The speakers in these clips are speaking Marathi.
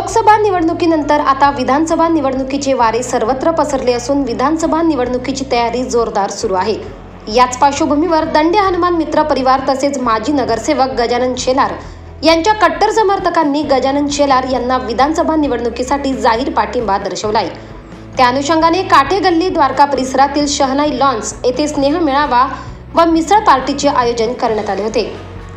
लोकसभा निवडणुकीनंतर आता विधानसभा निवडणुकीचे वारे सर्वत्र पसरले असून विधानसभा निवडणुकीची तयारी जोरदार सुरू आहे. याच पार्श्वभूमीवर दंडे हनुमान मित्र परिवार तसेच माजी नगरसेवक गजानन शेलार यांच्या कट्टर समर्थकांनी गजानन शेलार यांना विधानसभा निवडणुकीसाठी जाहीर पाठिंबा दर्शवलाय. त्या अनुषंगाने काठे गल्ली द्वारका परिसरातील शहनाई लॉन्स येथे स्नेह मेळावा व मिसळ पार्टीचे आयोजन करण्यात आले होते.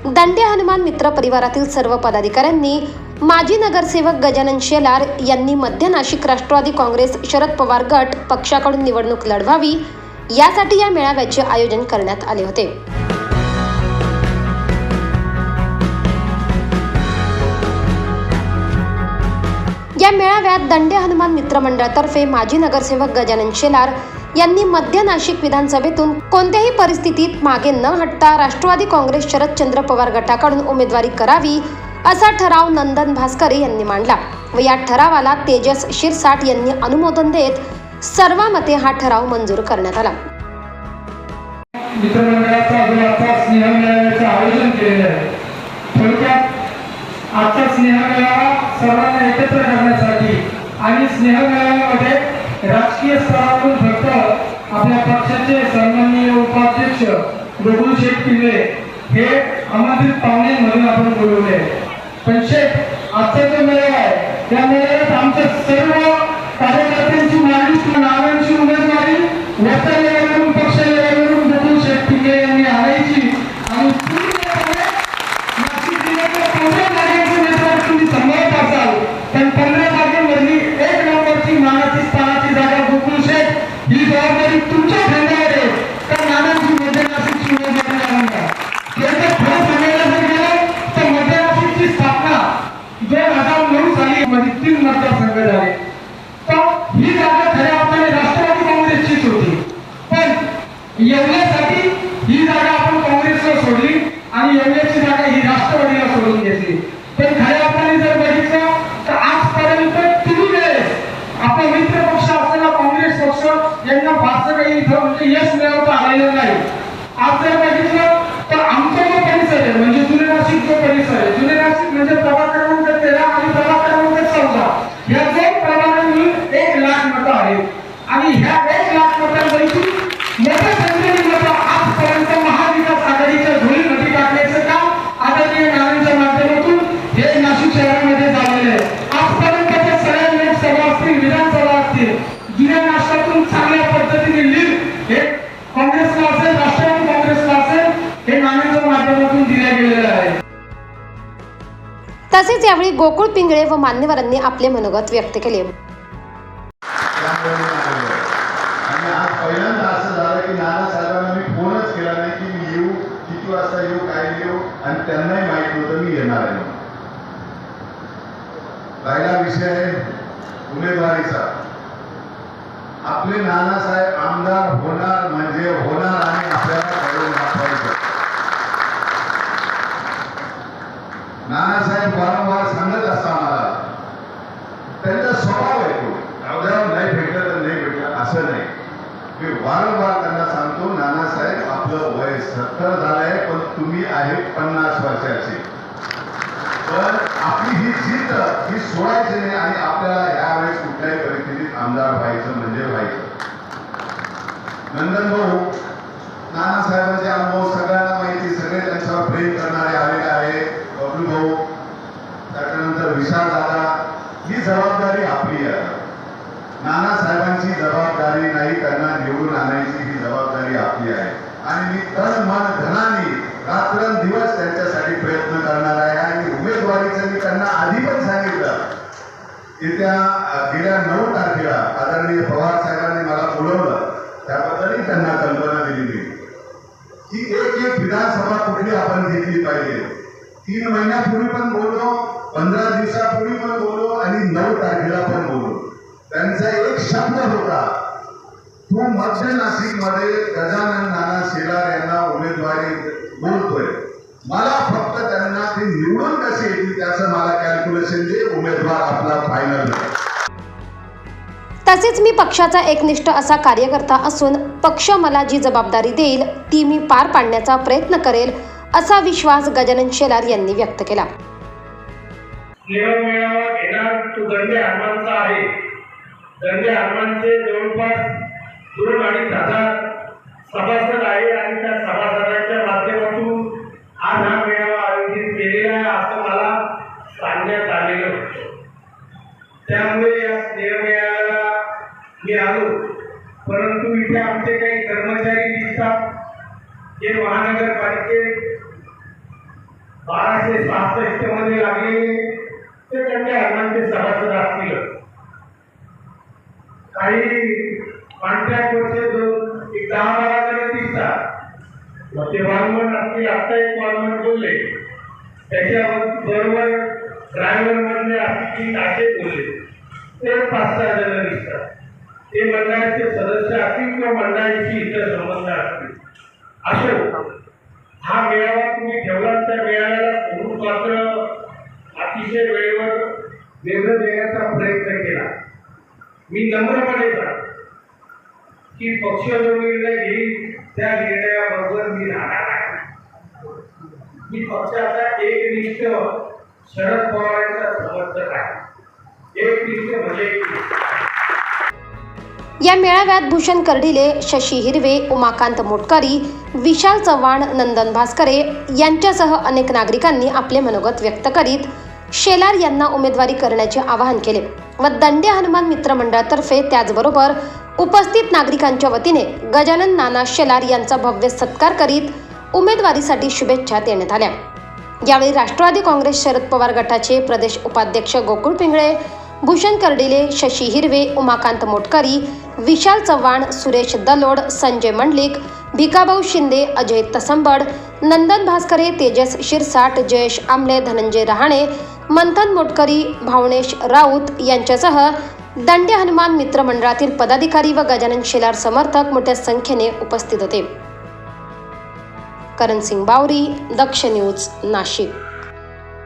दंडे हनुमान मित्र परिवारातील सर्व पदाधिकाऱ्यांनी माजी नगरसेवक गजानन शेलार यांनी मध्य नाशिक राष्ट्रवादी काँग्रेस शरद पवार गट पक्षाकडून निवडणूक लढवावी यासाठी या मेळाव्याचे आयोजन करण्यात आले होते. या मेळाव्यात दंडे हनुमान मित्रमंडळातर्फे माजी नगरसेवक गजानन शेलार यांनी मध्य नाशिक विधानसभेतून कोणत्याही परिस्थितीत मागे न हटता राष्ट्रवादी काँग्रेस शरदचंद्र पवार गटाकडून उमेदवारी करावी असा ठराव नंदन भास्कर यांनी मांडला व या ठरावाला तेजस शिरसाट यांनी अनुमोदन देत सर्वामते हा ठराव मंजूर करण्यात आला. आजच्या जो सर्वांना एकत्र करण्यासाठी आणि स्नेह राजकीय स्तरावरून फक्त आपल्या पक्षाचे सन्माननीय उपाध्यक्ष बबुल शेठ पिल्ले हे आमंत्रित पाहुणे म्हणून आपण बोलवले पण शेठ आजचा जो मेळा आहे. येवल्यासाठी ही जागा आपण काँग्रेसला सोडली आणि येवल्याची जागा ही राष्ट्रवादीला सोडून घेतली. पण खऱ्या अर्थाने जर बघितलं तर आजपर्यंत किती वेळेस आपला मित्र पक्ष असलेला काँग्रेस पक्ष यांना फारसं काही इथं म्हणजे यश मिळवता आलेलं नाही. आज जर बघितलं तर आमचा जो परिसर आहे म्हणजे जुने नाशिक जो परिसर आहे. जुने नाशिक म्हणजे प्रभाग तसेच यावेळी गोकुळ पिंगळे व मान्यवरांनी आपले मनोगत व्यक्त केले. आणि त्यांनाही नव्हतं मी येणार आहे राहिला विषय उमेदवारीचा. आपले नानासाहेब आमदार होणार म्हणजे होणार आणि आपल्याला कळून दाखवायचं नानासाहेब वारंवार सांगत असता आम्हाला त्यांचा स्वभाव आहे तो एवढ्यावर नाही भेटलं तर नाही भेटलं असं नाही मी वारंवार त्यांना सांगतो नानासाहेब आपलं वय सत्तर झालंय पण तुम्ही आहे पन्नास वर्षाचे. पण आपली ही जिद्द ही सोडायची नाही आणि आपल्याला यावेळेस कुठल्याही परिस्थितीत आमदार व्हायचं म्हणजे व्हायचं. नंदन भाऊ नानासाहेबांचे अनुभव सगळ्यांना माहिती सगळे त्यांच्यावर प्रेम करणारे आलेले आहे. बबलू भाऊ त्याच्यानंतर विशाल दादा ही जबाबदारी आपली आहे. नानासाहेबांची जबाबदारी नाही त्यांना निवडून आणायची ही जबाबदारी आपली आहे. आणि मी तन येत्या गेल्या नऊ तारखेला आदरणीय पवार साहेबांनी मला बोलवलं त्याबद्दलही त्यांना कल्पना दिली की एक एक विधानसभा कुठली आपण घेतली पाहिजे. तीन महिन्यापूर्वी पण बोललो पंधरा दिवसापूर्वी पण बोललो आणि नऊ तारखेला पण बोललो. त्यांचा एक शब्द होता तू मध्य नाशिकमध्ये गजानन नाना शेलार यांना उमेदवारी बोलतोय. मला फक्त त्यांना ते निवडून कसे येतील त्याचं मला कॅल्क्युलेशन दे उमेदवार आपला फायनल तसेच मी पक्षाचा एकनिष्ठ असा कार्यकर्ता असून पक्ष मला जी जबाबदारी देईल ती मी पार पाडण्याचा प्रयत्न करेल असा विश्वास गजानन शेलार यांनी व्यक्त केला. जवळपास दोन अडीच हजार सभासद आहे आणि त्या सभासदांच्या माध्यमातून आज हा मेळावा आयोजित केलेला आहे असं मला सांगण्यात आलेलं होतं त्यामुळे या स्नेहमेळाव्याला मी आलो. परंतु इथे आमचे काही कर्मचारी दिसतात. जे महानगरपालिकेत बाराशे सहासष्टमध्ये लागलेले ते त्यांच्या हनुमानचे सभासद असतील. काही कॉन्ट्रॅक्टवरचे दोन एक दहा बारा जण दिसतात. मग ते वारंवार असतील आत्ता एक वारंवार बोलले. त्याच्या बरोबर ड्रायव्हर मधले असतील असे बोलले. ते पाच सहा जण दिसतात. ते मंडळाचे सदस्य असतील किंवा मंडळाची इतर संबंध असतील असो हो. हा. मेळावा तुम्ही ठेवला त्या मेळाव्याला कोण मात्र अतिशय वेळेवर निर्णय देण्याचा प्रयत्न केला. मी नम्रपणे सांगतो की पक्ष जो निर्णय घेईल त्या निर्णयाबरोबर मी राहणार आहे मी पक्षाचा एकनिष्ठ शरद पवारांचा समर्थक आहे. एकनिष्ठ म्हणजे या मेळाव्यात भूषण कर्डिले शशी हिरवे उमाकांत मोटकरी विशाल चव्हाण नंदन भास्करे यांच्यासह अनेक नागरिकांनी आपले मनोगत व्यक्त करीत शेलार यांना उमेदवारी करण्याचे आवाहन केले. व दंडे हनुमान मित्र मंडळातर्फे त्याचबरोबर उपस्थित नागरिकांच्या वतीने गजानन नाना शेलार यांचा भव्य सत्कार करीत उमेदवारीसाठी शुभेच्छा देण्यात आल्या. यावेळी राष्ट्रवादी काँग्रेस शरद पवार गटाचे प्रदेश उपाध्यक्ष गोकुळ पिंगळे भूषण कर्डिले शशी हिरवे उमाकांत मोटकरी विशाल चव्हाण सुरेश दलोड संजय मंडलिक भिकाभाऊ शिंदे अजय तसंबड नंदन भास्करे तेजस शिरसाट जयेश आमले धनंजय रहाणे मंथन मोटकरी भावनेश राऊत यांच्यासह दंडे हनुमान मित्रमंडळातील पदाधिकारी व गजानन शेलार समर्थक मोठ्या संख्येने उपस्थित होते. करण सिंग बावरी दक्ष न्यूज नाशिक.